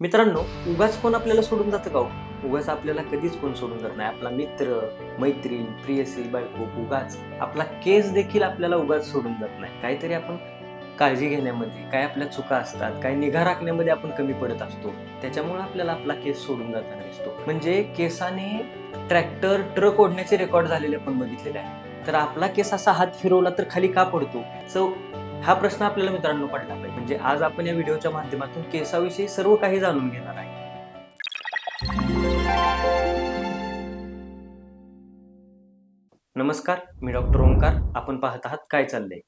मित्रांनो उगाच कोण आपल्याला सोडून जातं का हो? उगाच आपल्याला कधीच कोण सोडून जात नाही. आपला मित्र मैत्रीण प्रियसी बायको उगाच आपला केस देखील आपल्याला उगाच सोडून जात नाही. काहीतरी आपण काळजी घेण्यामध्ये काय आपल्या चुका असतात काय निगा राखण्यामध्ये आपण कमी पडत असतो त्याच्यामुळे आपल्याला आपला केस सोडून जाताना दिसतो. म्हणजे केसाने ट्रॅक्टर ट्रक ओढण्याचे रेकॉर्ड झालेले आपण बघितलेले आहे. तर आपला केस असा हात फिरवला तर खाली का पडतो? सो हा प्रश्न आपल्याला मित्रांनो पडला पाहिजे. म्हणजे आज आपण या व्हिडिओच्या माध्यमातून केसाविषयी सर्व काही जाणून घेणार आहे. नमस्कार मी डॉक्टर ओंकार. आपण पाहत आहात काय चाललंय?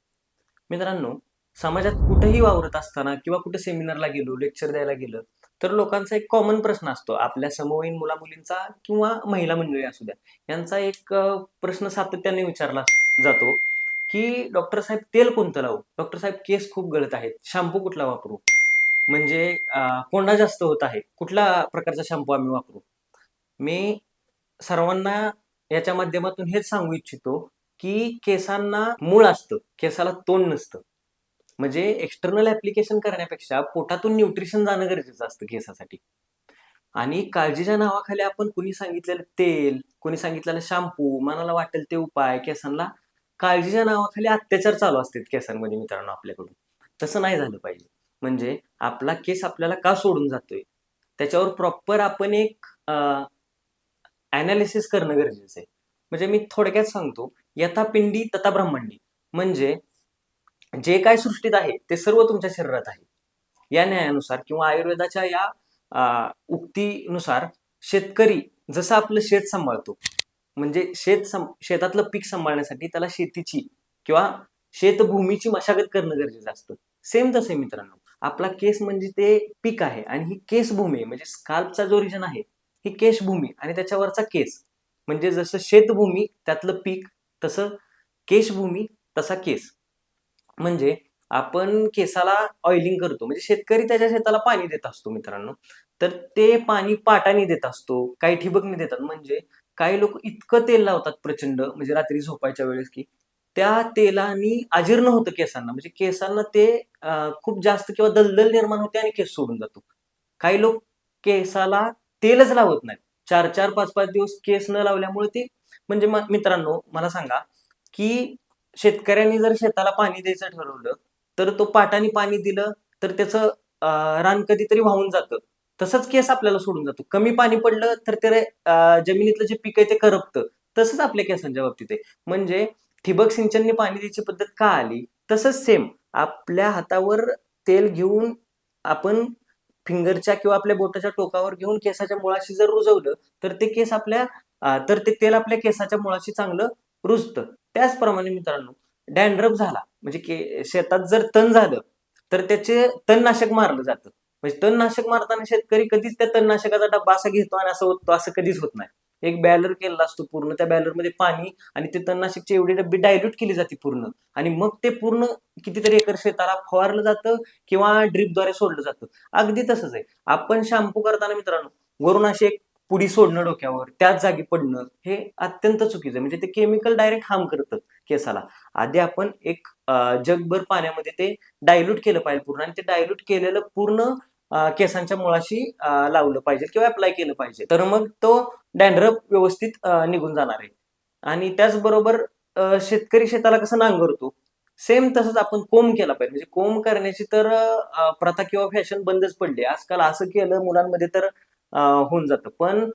मित्रांनो समाजात कुठेही वावरत असताना किंवा कुठे सेमिनारला गेलो लेक्चर द्यायला गेलं तर लोकांचा एक कॉमन प्रश्न असतो. आपल्या समवयीन मुला मुलींचा किंवा महिला मंडळी असू द्या यांचा एक प्रश्न सातत्याने विचारला जातो. की डॉक्टर साहेब तेल कोणतं लावू? डॉक्टर साहेब केस खूप गळत आहेत. शॅम्पू कुठला वापरू? म्हणजे कोंडा जास्त होत आहे. कुठला प्रकारचा शॅम्पू आम्ही वापरू? मी सर्वांना याच्या माध्यमातून हेच सांगू इच्छितो की केसांना मूळ असतं. केसाला तोंड नसतं. म्हणजे एक्सटर्नल ऍप्लिकेशन करण्यापेक्षा पोटातून न्यूट्रिशन जाणं गरजेचं असतं केसासाठी. आणि काळजीच्या नावाखाली आपण कुणी सांगितलेलं तेल कुणी सांगितलेलं शॅम्पू मनाला वाटेल ते उपाय केसांना काळजीच्या नावाखाली अत्याचार चालू असतात केसांमध्ये मित्रांनो आपल्याकडून. तसं नाही झालं पाहिजे. म्हणजे आपला केस आपल्याला का सोडून जातोय? त्याच्यावर प्रॉपर आपण एक अनालिसिस करणं गरजेचं आहे. म्हणजे मी थोडक्यात सांगतो यथा पिंडी तथा ब्रह्मांडी. म्हणजे जे काय सृष्टीत आहे ते सर्व तुमच्या शरीरात आहे. या न्यायानुसार किंवा आयुर्वेदाच्या या उक्तीनुसार शेतकरी जसं आपलं शेत सांभाळतो म्हणजे शेत शेतातलं पीक सांभाळण्यासाठी त्याला शेतीची किंवा शेतभूमीची मशागत करणं गरजेचं असतं. सेम तसे मित्रांनो. आपला केस म्हणजे ते पीक आहे आणि ही केसभूमी म्हणजे स्काल्पचा जो रिजन आहे ही केशभूमी आणि त्याच्यावरचा केस. म्हणजे जसं शेतभूमी त्यातलं पीक तसं केशभूमी तसा केस. म्हणजे आपण केसाला ऑइलिंग करतो. म्हणजे शेतकरी त्याच्या शेताला पाणी देत असतो मित्रांनो. तर ते पाणी पाटाने देत असतो काही ठिबकने देतात. म्हणजे काही लोक इतकं तेल लावतात प्रचंड म्हणजे रात्री झोपायच्या वेळेस की त्या तेलाने अजीर्ण होतं केसांना. म्हणजे केसांना ते खूप जास्त किंवा दलदल निर्माण होते आणि केस सोडून जातो. काही लोक केसाला तेलच लावत नाहीत. चार चार पाच पाच दिवस केस न लावल्यामुळे ते म्हणजे मित्रांनो मला सांगा की शेतकऱ्यांनी जर शेताला पाणी द्यायचं ठरवलं तर तो पाटाने पाणी दिलं तर त्याचं रान कधीतरी वाहून जातं. तसंच केस आपल्याला सोडून जातो. कमी पाणी पडलं तर ते जमिनीतलं जे पीक आहे ते करपतं. तसंच आपल्या केसांच्या बाबतीत आहे. म्हणजे ठिबक सिंचनने पाणी द्यायची पद्धत का आली? तसंच सेम आपल्या हातावर तेल घेऊन आपण फिंगरच्या किंवा आपल्या बोटाच्या टोकावर घेऊन केसाच्या मुळाशी जर रुजवलं तर ते केस आपल्या तर ते तेल आपल्या केसाच्या मुळाशी चांगलं रुजतं. त्याचप्रमाणे मित्रांनो डॅन्ड्रफ झाला. म्हणजे के शेतात जर तण झालं तर त्याचे तणनाशक मारलं जातं. म्हणजे तणनाशक मारताना शेतकरी कधीच त्या तणनाशकाचा डब्बा असा घेतो आणि असं होतो असं कधीच होत नाही. एक बॅलर केलेला असतो पूर्ण त्या बॅलरमध्ये पाणी आणि ते तणनाशकची एवढी डब्बी डायल्यूट केली जाते पूर्ण. आणि मग ते पूर्ण कितीतरी एकर शेताला फवारलं जातं किंवा ड्रिपद्वारे सोडलं जातं. अगदी तसंच आहे. आपण शॅम्पू करताना मित्रांनो वरून अशी एक पुडी सोडणं डोक्यावर त्याच जागी पडणं हे अत्यंत चुकीचं म्हणजे ते केमिकल डायरेक्ट हार्म करतं केसाला. आधी आपण एक जगभर पाण्यामध्ये ते डायल्यूट केलं पाहिजे पूर्ण आणि ते डायल्यूट केलेलं पूर्ण केसांच्या मुळाशी लावलं पाहिजे किंवा अप्लाय केलं पाहिजे. तर मग तो डॅन्ड्रप व्यवस्थित निघून जाणार आहे. आणि त्याचबरोबर शेतकरी शेताला कसं नांगरतो? सेम तसंच आपण कोंब केला पाहिजे. म्हणजे कोंब करण्याची तर प्रथा किंवा फॅशन बंदच पडली आजकाल असं केलं मुलांमध्ये तर होऊन जातं. पण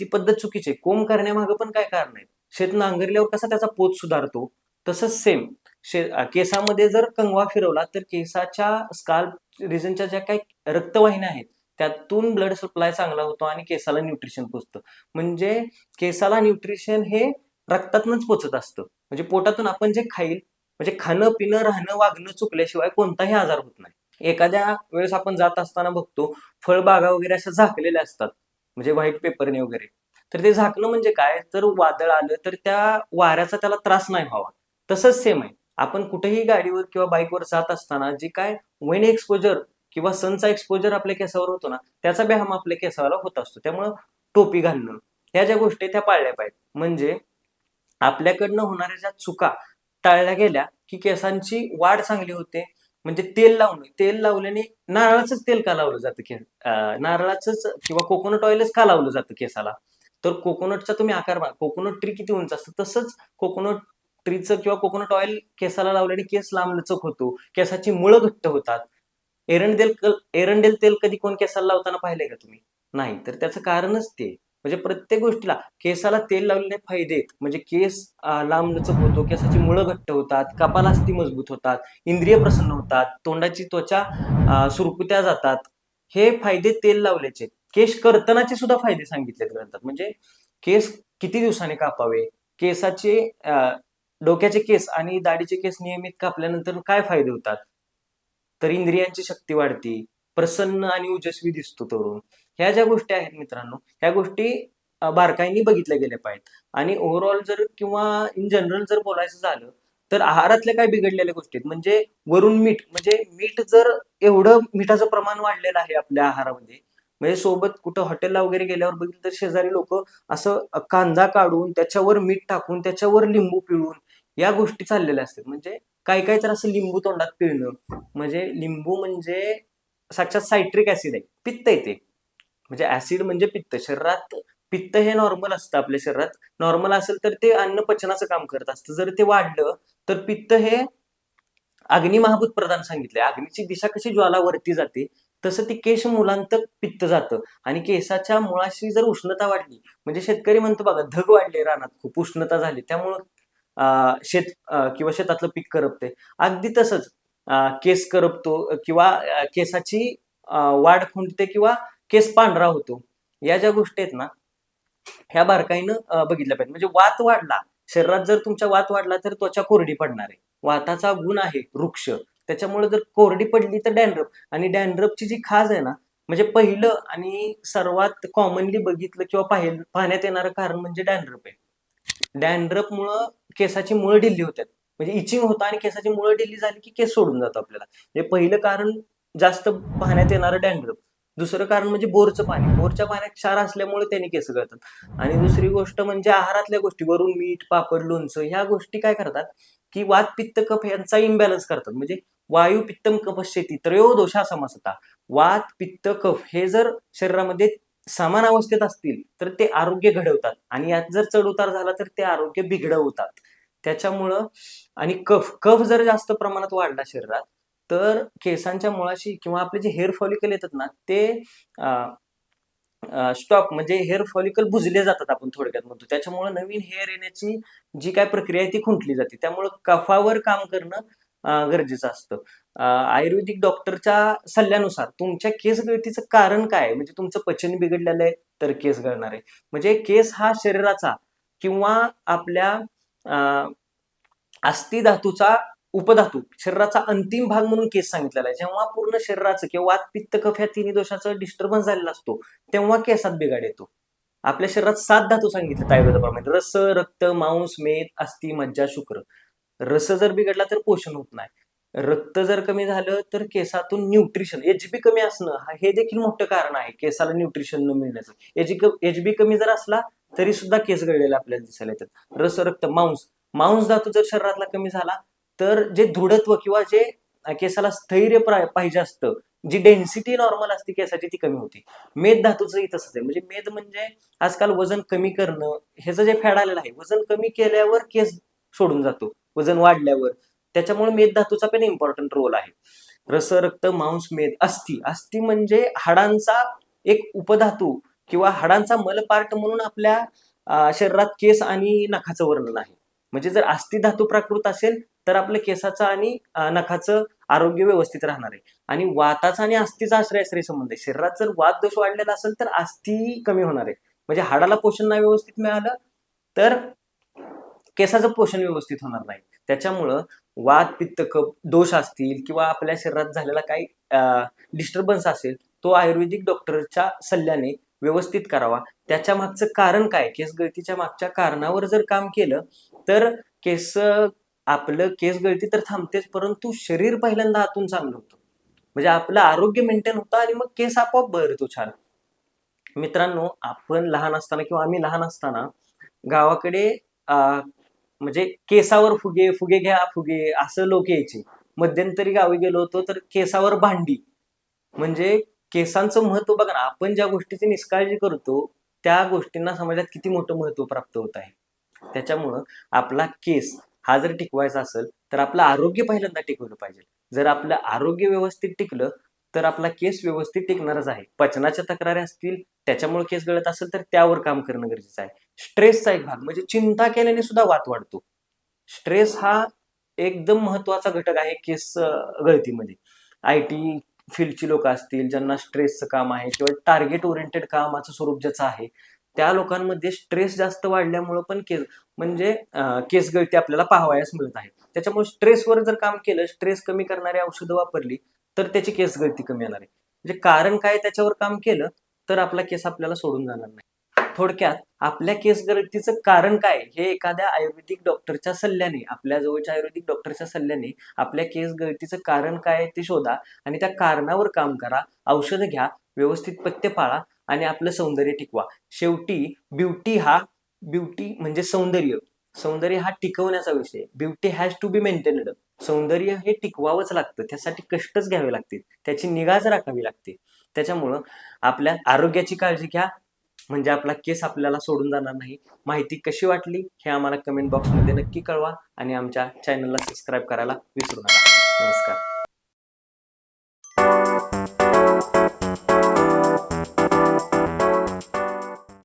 ती पद्धत चुकीची आहे. कोंब करण्यामागं पण काय कारण आहे? शेत नांगरल्यावर कसा त्याचा पोत सुधारतो? तसंच सेम शे केसामध्ये जर कंगवा फिरवला तर केसाच्या स्काल्प रिजनच्या ज्या काही रक्तवाहिन्या आहेत त्यातून ब्लड सप्लाय चांगला होतो आणि केसाला न्यूट्रिशन पोचतं. म्हणजे केसाला न्यूट्रिशन हे रक्तातूनच पोचत असतं. म्हणजे पोटातून आपण जे खाईल म्हणजे खाणं पिणं राहणं वागणं चुकल्याशिवाय कोणताही आजार होत नाही. एखाद्या वेळेस आपण जात असताना बघतो फळबागा वगैरे अशा झाकलेल्या असतात म्हणजे व्हाईट पेपरने वगैरे. तर ते झाकणं म्हणजे काय? तर वादळ आलं तर त्या वाऱ्याचा त्याला त्रास नाही व्हावा. तसंच सेम आहे. आपण कुठेही गाडीवर किंवा बाईकवर जात असताना जे काय वेन एक्सपोजर किंवा सनचा एक्सपोजर आपल्या केसावर होतो ना त्याचा व्यायाम आपल्या केसाला होत असतो. त्यामुळं टोपी घालणं ह्या ज्या गोष्टी त्या पाळल्या पाहिजेत. म्हणजे आपल्याकडनं होणाऱ्या ज्या चुका टाळल्या गेल्या की केसांची वाढ चांगली होते. म्हणजे तेल लावणं तेल लावल्याने नारळाचंच तेल का लावलं जातं केस नारळाचंच किंवा कोकोनट ऑइलच का लावलं जातं केसाला? तर कोकोनटचा तुम्ही आकार बघा. कोकोनट ट्री किती उंच असतं? तसंच कोकोनट ट्रीचं किंवा कोकोनट ऑइल केसाला लावल्याने केस लांबलचक होतो. केसाची मुळं घट्ट होतात. एरंडेल एरंडेल तेल कधी कोण केसाला लावताना पाहिलंय का तुम्ही? नाही. तर त्याचं कारणच ते. म्हणजे प्रत्येक गोष्टीला केसाला तेल लावलेले फायदे आहेत. म्हणजे केस लांबलचक होतो केसाची मुळं घट्ट होतात कपालास्थी मजबूत होतात इंद्रिय प्रसन्न होतात तोंडाची त्वचा सुरकुत्या जातात. हे फायदे तेल लावल्याचे केस कर्तनाचे सुद्धा फायदे सांगितले ग्रंथात. म्हणजे केस किती दिवसांनी कापावे? केसाचे डोक्याचे केस आणि दाढीचे केस नियमित कापल्यानंतर काय फायदे होतात? तर इंद्रियांची शक्ती वाढते प्रसन्न आणि ओजस्वी दिसतो तरुण. ह्या ज्या गोष्टी आहेत मित्रांनो ह्या गोष्टी बारकाईने बघितल्या गेल्या पाहिजेत. आणि ओव्हरऑल जर किंवा इन जनरल जर बोलायचं झालं तर आहारातल्या काय बिघडलेल्या गोष्टी आहेत? म्हणजे वरून मीठ म्हणजे मीठ जर एवढं मिठाचं प्रमाण वाढलेलं आहे आपल्या आहारामध्ये म्हणजे सोबत कुठं हॉटेलला वगैरे गेल्यावर बघितलं तर शेजारी लोक असं कांदा काढून त्याच्यावर मीठ टाकून त्याच्यावर लिंबू पिळून या गोष्टी चाललेल्या असतात. म्हणजे काही काही तर असं लिंबू तोंडात पिळणं. म्हणजे लिंबू म्हणजे साक्षात सायट्रिक ऍसिड आहे. पित्त आहे ते. म्हणजे ऍसिड म्हणजे पित्त. शरीरात पित्त हे नॉर्मल असतं आपल्या शरीरात. नॉर्मल असेल तर ते अन्न पचनाचं काम करत असतं. जर ते वाढलं तर पित्त हे अग्नी महाभूत प्रधान सांगितले अग्नीची दिशा कशी ज्वाला वरती जाते तसं ती केश मुलांत पित्त जातं. आणि केसाच्या मुळाशी जर उष्णता वाढली म्हणजे शेतकरी म्हणतो बघा धग वाढले रानात खूप उष्णता झाली त्यामुळं अं, शेत किंवा शेतातलं पीक करपते. अगदी तसंच केस करपतो किंवा केसाची वाढ खुंटते किंवा केस पांढरा होतो. या ज्या गोष्टी आहेत ना ह्या बारकाईनं बघितल्या पाहिजे म्हणजे वात वाढला शरीरात जर तुमच्या वात वाढला तर त्वचा कोरडी पडणार आहे. वाताचा गुण आहे वृक्ष. त्याच्यामुळे जर कोरडी पडली तर डॅन्ड्रफ आणि डॅन्ड्रफची जी खाज आहे ना म्हणजे पहिलं आणि सर्वात कॉमनली बघितलं किंवा पाहिलं पाहण्यात येणारं कारण म्हणजे डॅन्ड्रफ आहे. डॅन्ड्रफमुळ केसाची मुळं ढिल्ली होतात. म्हणजे इचिंग होतं आणि केसाची मुळं ढिल्ली झाली की केस सोडून जातो आपल्याला. हे पहिलं कारण जास्त पाहण्यात येणारं डॅन्ड्रफ दुसरं कारण म्हणजे बोरचं पाणी. बोरच्या पाण्यात क्षार असल्यामुळे त्याने केस गळतात. आणि दुसरी गोष्ट म्हणजे आहारातल्या गोष्टी वरून मीठ पापड लोणचं ह्या गोष्टी काय करतात की वात पित्त कफ यांचा इम्बॅलन्स करतात. म्हणजे वायू पित्तम कपशेती त्रयोदोषा समसता. वात पित्त कफ हे जर शरीरामध्ये समान अवस्थेत असतील तर ते आरोग्य घडवतात. आणि यात जर चढउतार झाला तर ते आरोग्य बिघडवतात. त्याच्यामुळं आणि कफ कफ जर जास्त प्रमाणात वाढला शरीरात तर केसांच्या मुळाशी किंवा आपले जे हेअर फॉलिकल येतात ना ते स्टॉप म्हणजे हेअर फॉलिकल बुजले जातात आपण थोडक्यात म्हणतो. त्याच्यामुळे नवीन हेअर येण्याची जी काय प्रक्रिया आहे ती खुंटली जाते. त्यामुळं कफावर काम करणं गरजेचं असतं. आयुर्वेदिक डॉक्टरच्या सल्ल्यानुसार तुमच्या केस गळतीचं कारण काय? म्हणजे तुमचं पचन बिघडलेलं आहे तर केस गळणार आहे. म्हणजे केस हा शरीराचा किंवा आपल्या अं, अस्थि धातूचा उपधातू शरीराचा अंतिम भाग म्हणून केस सांगितलेला आहे. जेव्हा पूर्ण शरीराचं किंवा वात पित्त कफ या तिन्ही दोषाचं डिस्टर्बन्स झालेला असतो तेव्हा केसात बिघाड येतो. आपल्या शरीरात सात धातू सांगितले आयुर्वेदाप्रमाणे रस रक्त मांस मेद अस्थि मज्जा शुक्र. रस जर बिघडला तर पोषण होत नाही. रक्त जर कमी झालं तर केसातून न्यूट्रिशन एचबी कमी असणं हा- हे देखील मोठं कारण आहे केसाला न्यूट्रिशन न मिळण्याचं. एचबी कमी जर असला तरी सुद्धा केस गळलेले आपल्याला दिसायला येतात. रस रक्त मांस मांस धातू जर शरीरातला कमी झाला तर जे दृढत्व किंवा जे केसाला स्थैर्य पाहिजे असतं जी डेन्सिटी नॉर्मल असते केसाची ती कमी होती. मेद धातूचंही तसंच आहे. म्हणजे मेद म्हणजे आजकाल वजन कमी करणं ह्याचं जे फॅड आलेलं आहे वजन कमी केल्यावर केस सोडून जातो. वजन वाढल्यावर. त्याच्यामुळे मेद धातूचा पण इम्पॉर्टंट रोल आहे. रस रक्त मांस मेद अस्थि. अस्थि म्हणजे हाडांचा एक उपधातू किंवा हाडांचा मलपार्ट म्हणून आपल्या शरीरात केस आणि नखाचं वर्णन आहे. म्हणजे जर अस्थि धातू प्राकृत असेल तर आपलं केसाचं आणि नखाचं आरोग्य व्यवस्थित राहणार आहे. आणि वाताचा आणि अस्थिचा आश्रयाश्रय संबंध आहे. शरीरात जर वात दोष वाढलेला असेल तर अस्थि कमी होणार आहे. म्हणजे हाडाला पोषण नाही व्यवस्थित मिळालं तर केसाचं पोषण व्यवस्थित होणार नाही. त्याच्यामुळं वात पित्त कप दोष असतील किंवा आपल्या शरीरात झालेला काही डिस्टर्बन्स असेल तो आयुर्वेदिक डॉक्टरच्या सल्ल्याने व्यवस्थित करावा. त्याच्या मागचं कारण काय? केस गळतीच्या मागच्या कारणावर जर काम केलं तर केस आपलं केस गळती तर थांबतेच परंतु शरीर पहिल्यांदा आतून चांगलं होतं. म्हणजे आपलं आरोग्य मेंटेन होतं आणि मग केस आपोआप बहरतो छान. मित्रांनो आपण लहान असताना किंवा आम्ही लहान असताना गावाकडे म्हणजे केसावर फुगे फुगे घ्या फुगे असं लोक यायचे. मध्यंतरी गावी गेलो होतो तर केसावर भांडी. म्हणजे केसांचं महत्त्व बघा ना आपण ज्या गोष्टीची निष्काळजी करतो त्या गोष्टींना समाजात किती मोठं महत्त्व प्राप्त होत आहे. त्याच्यामुळं आपला केस हा जर टिकवायचा असेल तर आपलं आरोग्य पहिल्यांदा टिकवलं पाहिजे. जर आपलं आरोग्य व्यवस्थित टिकलं तर आपला केस व्यवस्थित टिकणारच आहे. पचनाच्या तक्रारी असतील त्याच्यामुळे केस गळत असेल तर त्यावर काम करणं गरजेचं आहे. स्ट्रेसचा एक भाग म्हणजे चिंता केल्याने सुद्धा वात वाढतो. स्ट्रेस हा एकदम महत्त्वाचा घटक आहे केस गळतीमध्ये. आय टी फील्डची लोक असतील ज्यांना स्ट्रेसचं काम आहे किंवा टार्गेट ओरिएंटेड कामाचं स्वरूप ज्याचं आहे त्या लोकांमध्ये स्ट्रेस जास्त वाढल्यामुळं पण केस म्हणजे केस गळती आपल्याला पाहावयास मिळत आहे. त्याच्यामुळे स्ट्रेसवर जर काम केलं स्ट्रेस कमी करणारी औषधं वापरली तर त्याची केस गळती कमी येणार आहे. म्हणजे कारण काय त्याच्यावर काम केलं तर आपला केस आपल्याला सोडून जाणार नाही. थोडक्यात आपल्या केस गळतीचं कारण काय? हे एखाद्या आयुर्वेदिक डॉक्टरच्या सल्ल्याने आपल्या जवळच्या आयुर्वेदिक डॉक्टरच्या सल्ल्याने आपल्या केस गळतीचं कारण काय ते शोधा आणि त्या कारणावर काम करा औषधं घ्या व्यवस्थित पथ्य पाळा आणि आपलं सौंदर्य टिकवा. शेवटी ब्युटी हा ब्युटी म्हणजे सौंदर्य. सौंदर्य हा टिकवण्याचा विषय beauty has to be maintained सौंदर्य हे टिकवावंच लागतं. त्यासाठी कष्टच घ्यावे लागतील. त्याची निगाच राखावी लागते. त्याच्यामुळं आपल्या आरोग्याची काळजी घ्या. म्हणजे आपला केस आपल्याला सोडून जाणार नाही. माहिती कशी वाटली हे आम्हाला कमेंट बॉक्समध्ये नक्की कळवा. आणि आमच्या चॅनलला सबस्क्राईब करायला विसरू नका. नमस्कार.